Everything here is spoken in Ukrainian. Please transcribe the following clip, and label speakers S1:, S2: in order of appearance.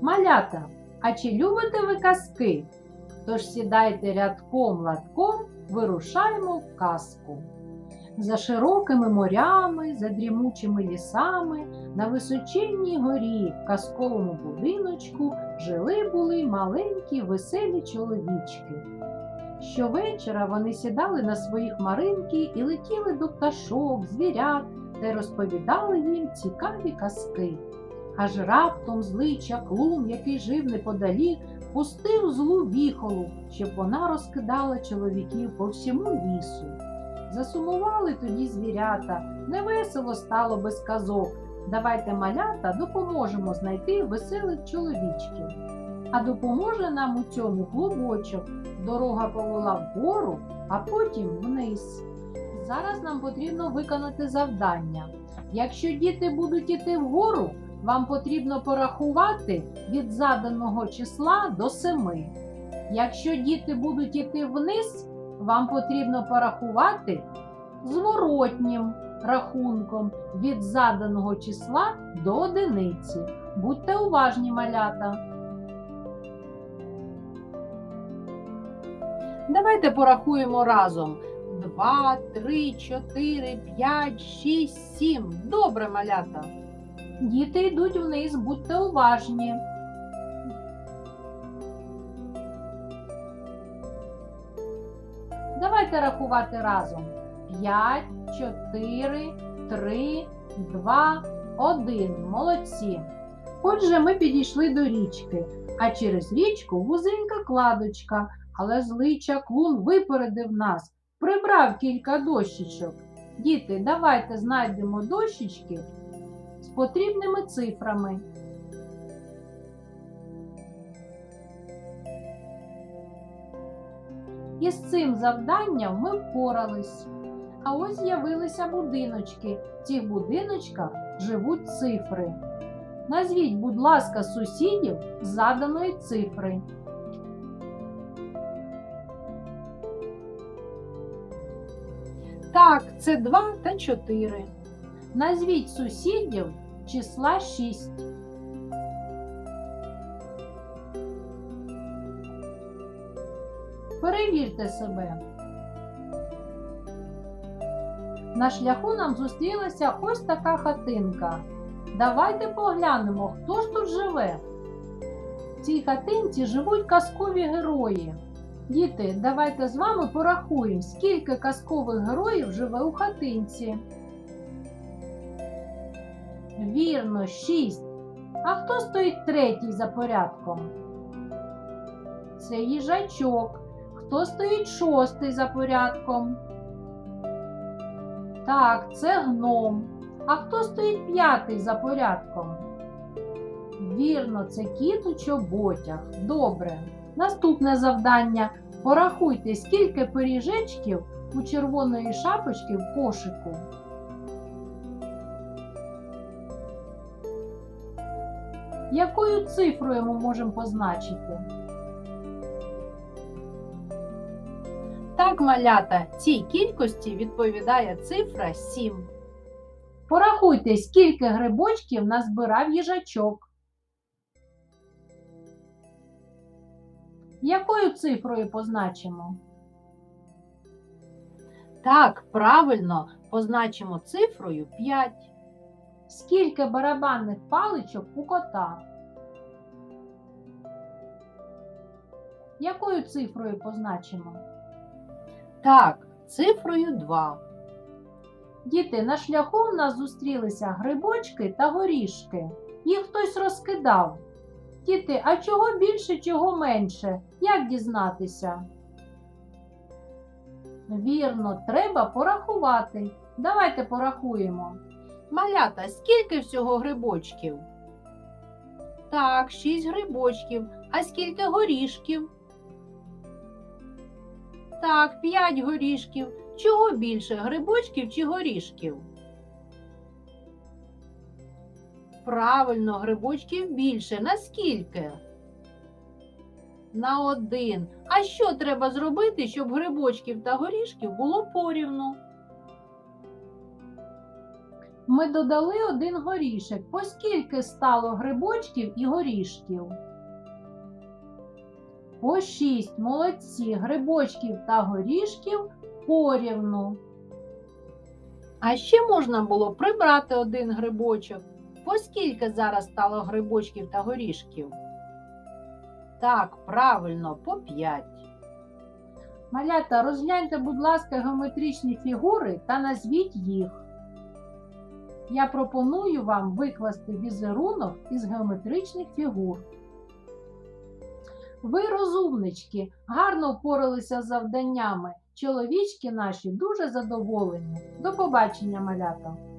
S1: Малята, а чи любите ви казки? Тож сідайте рядком латком, вирушаємо в казку. За широкими морями, за дрімучими лісами, на височенній горі в казковому будиночку жили були маленькі веселі чоловічки. Щовечора вони сідали на свої хмаринки і летіли до пташок, звірят та розповідали їм цікаві казки. Аж раптом злий чаклун, який жив неподалік, пустив злу віхолу, щоб вона розкидала чоловіків по всьому лісу. Засумували тоді звірята, невесело стало без казок. Давайте малята допоможемо знайти веселих чоловічків. А допоможе нам у цьому клубочок. Дорога повела вгору, а потім вниз. Зараз нам потрібно виконати завдання. Якщо діти будуть іти вгору, вам потрібно порахувати від заданого числа до семи. Якщо діти будуть іти вниз, вам потрібно порахувати зворотнім рахунком від заданого числа до одиниці. Будьте уважні, малята. Давайте порахуємо разом. Два, три, чотири, п'ять, шість, сім. Добре, малята. Діти йдуть вниз, будьте уважні. Давайте рахувати разом. П'ять, чотири, три, два, один. Молодці. Отже, ми підійшли до річки, а через річку вузенька кладочка, але злий чаклун випередив нас, прибрав кілька дощечок. Діти, давайте знайдемо дощечки з потрібними цифрами. І з цим завданням ми впорались. А ось з'явилися будиночки. В цих будиночках живуть цифри. Назвіть, будь ласка, сусідів заданої цифри. Так, це 2 та 4. Назвіть сусідів числа 6. Перевірте себе. На шляху нам зустрілася ось така хатинка. Давайте поглянемо, хто ж тут живе. В цій хатинці живуть казкові герої. Діти, давайте з вами порахуємо, скільки казкових героїв живе у хатинці. Вірно, шість. А хто стоїть третій за порядком? Це їжачок. Хто стоїть шостий за порядком? Так, це гном. А хто стоїть п'ятий за порядком? Вірно, це кіт у чоботях. Добре. Наступне завдання. Порахуйте, скільки пиріжечків у червоної шапочки в кошику. Якою цифрою ми можемо позначити? Так, малята, цій кількості відповідає цифра 7. Порахуйте, скільки грибочків назбирав їжачок. Якою цифрою позначимо? Так, правильно, позначимо цифрою 5. Скільки барабанних паличок у кота? Якою цифрою позначимо? Так, цифрою 2. Діти, на шляху в нас зустрілися грибочки та горішки. Їх хтось розкидав. Діти, а чого більше, чого менше? Як дізнатися? Вірно, треба порахувати. Давайте порахуємо. Малята, скільки всього грибочків? Так, шість грибочків. А скільки горішків? Так, п'ять горішків. Чого більше грибочків чи горішків? Правильно, грибочків більше. Наскільки? На один. А що треба зробити, щоб грибочків та горішків було порівну? Ми додали один горішек. Поскільки стало грибочків і горішків? По шість. Молодці. Грибочків та горішків порівну. А ще можна було прибрати один грибочок. Поскільки зараз стало грибочків та горішків? Так, правильно, по 5. Малята, розгляньте, будь ласка, геометричні фігури та назвіть їх. Я пропоную вам викласти візерунок із геометричних фігур. Ви, розумнички, гарно впоралися з завданнями. Чоловічки наші дуже задоволені. До побачення, малята!